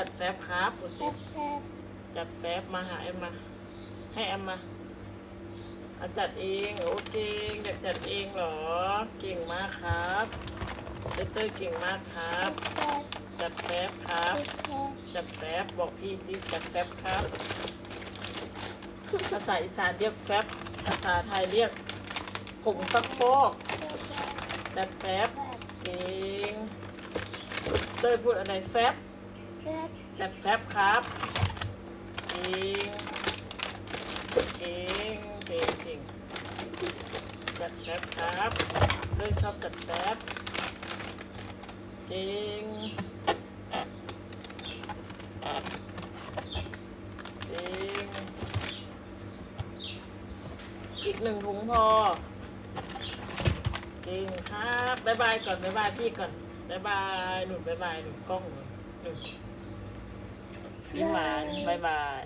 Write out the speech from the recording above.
จัดแฟบครับดูสิแซ่บจัดแฟบมาหาเอ็มมา ให้แอมมาเอาจัดเองโอเคอยากจัดเองเหรอ เก่งมากครับเตอร์เต้ยเก่งมากครับแซ่บจัดแฟบครับแซ่บจัดแฟบบอกพี่สิจัดแฟบครับ ภาษาอีสานเรียกแฟบภาษาไทยเรียกผงซักฟอกจัดแฟบเก่งเต้ยพูดอะไรแฟบ แซบจัดแฟบครับเก่งเก่งเก่งเก่งจัดแฟบครับเต้ยชอบจัดแฟบเก่งเก่งอีกหนึ่งถุงพอเก่งครับบ๊ายบายก่อนบ๊ายบายพี่ก่อนบ๊ายบายหนุนบ๊ายบายหนุนกล้องหนุนหนุน ยิ้มหวานบ๊ายบาย